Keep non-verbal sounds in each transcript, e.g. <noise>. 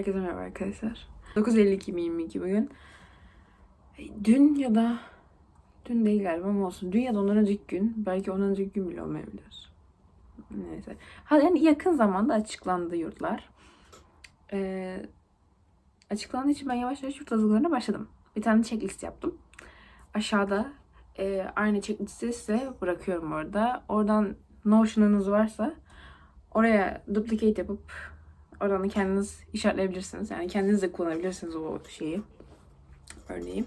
Herkese merhaba arkadaşlar. 9.52.22 bugün. Dün ya da dün değil galiba ama olsun. Dün ya da ondan önceki gün. Belki ondan önceki gün bile olmayabilir. Neyse. Ha, yani yakın zamanda açıklandı yurtlar. Ee, açıklandığı için ben yavaş yavaş yurt hazırlıklarına başladım. Bir tane checklist yaptım. Aşağıda e, aynı checklisti size bırakıyorum orada. Oradan Notion'ınız varsa oraya duplicate yapıp oradan da kendiniz işaretleyebilirsiniz. Yani kendiniz de kullanabilirsiniz o şeyi. Örneğin.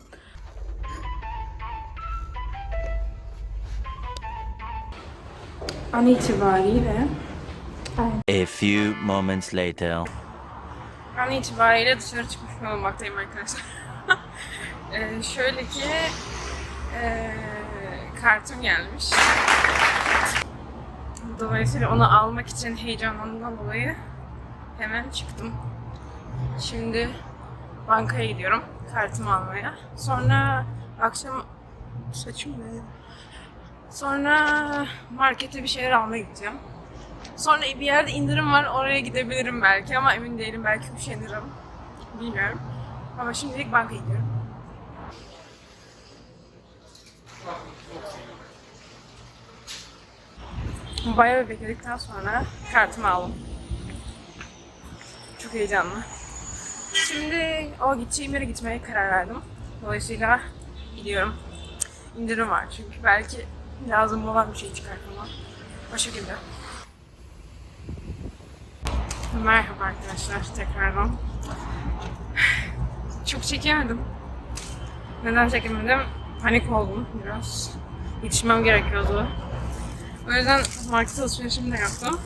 An itibariyle A few moments later. an itibariyle dışarı çıkmış olmaktayım arkadaşlar. <laughs> Ee, şöyle ki ee, kartım gelmiş. Dolayısıyla onu almak için heyecanlandığımdan dolayı hemen çıktım. Şimdi bankaya gidiyorum kartımı almaya. Sonra akşam saçım ne? Sonra markete bir şeyler almaya gideceğim. Sonra bir yerde indirim var oraya gidebilirim belki ama emin değilim belki üşenirim. Bilmiyorum. Ama şimdilik bankaya gidiyorum. Bayağı bir bekledikten sonra kartımı aldım. Heyecanlı. Şimdi o gideceğim yere gitmeye karar verdim. Dolayısıyla gidiyorum. İndirim var çünkü belki lazım olan bir şey çıkar falan. O şekilde. Merhaba arkadaşlar tekrardan. Çok çekemedim. Neden çekemedim? Panik oldum biraz. Yetişmem gerekiyordu. O yüzden market alışverişimi de yaptım.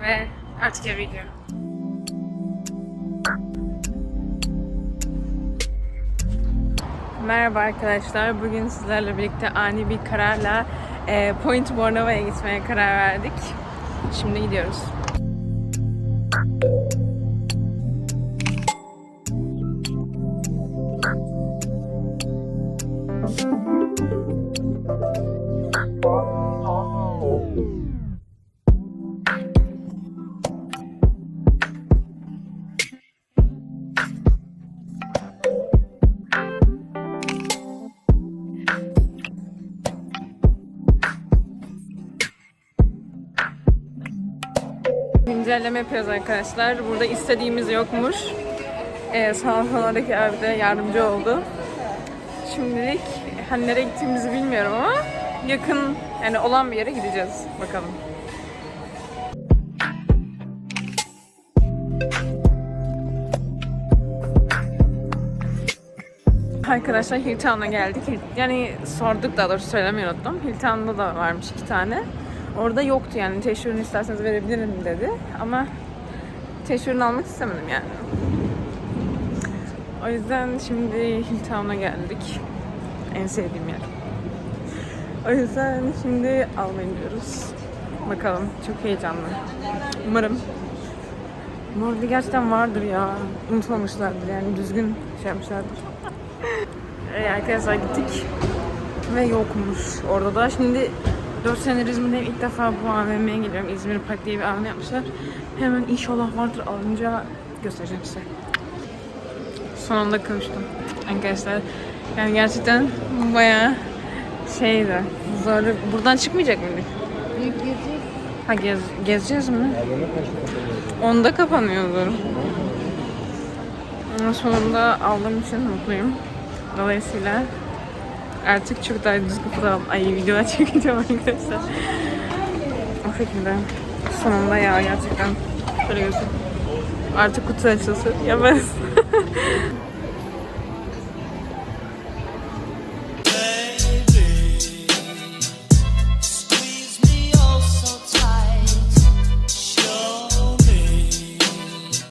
Ve artık eve gidiyorum. Merhaba arkadaşlar. Bugün sizlerle birlikte ani bir kararla e, Point Bornova'ya gitmeye karar verdik. Şimdi gidiyoruz. Güncelleme yapıyoruz arkadaşlar. Burada istediğimiz yokmuş. Ee, sağ oradaki abi de yardımcı oldu. Şimdilik hani nereye gittiğimizi bilmiyorum ama yakın yani olan bir yere gideceğiz. Bakalım. Arkadaşlar Hilltown'a geldik. Yani sorduk daha doğrusu söylemeyi unuttum. Hilltown'da da varmış iki tane. Orada yoktu yani. Teşhürünü isterseniz verebilirim dedi. Ama teşhürünü almak istemedim yani. O yüzden şimdi Hilltown'a geldik. En sevdiğim yer. O yüzden şimdi almaya gidiyoruz. Bakalım. Çok heyecanlı. Umarım. Orada gerçekten vardır ya. Unutmamışlardır yani. Düzgün şey yapmışlardır. <laughs> Ee, arkadaşlar gittik. Ve yokmuş orada da. Şimdi 4 senedir İzmir'deyim. İlk defa bu AVM'ye geliyorum. İzmir Park diye bir AVM yapmışlar. Hemen inşallah vardır alınca göstereceğim size. Sonunda kavuştum arkadaşlar. Yani gerçekten bayağı şeydi. Zor. Buradan çıkmayacak mıydık? Ha gez, gezeceğiz mi? Onda kapanıyordur. Ama sonunda aldığım için mutluyum. Dolayısıyla artık çok daha düzgün fotoğraf, ay videolar çekeceğim arkadaşlar. O şekilde. Sonunda ya gerçekten. Şöyle göstereyim. Artık kutu açılsın. Ya ben <laughs>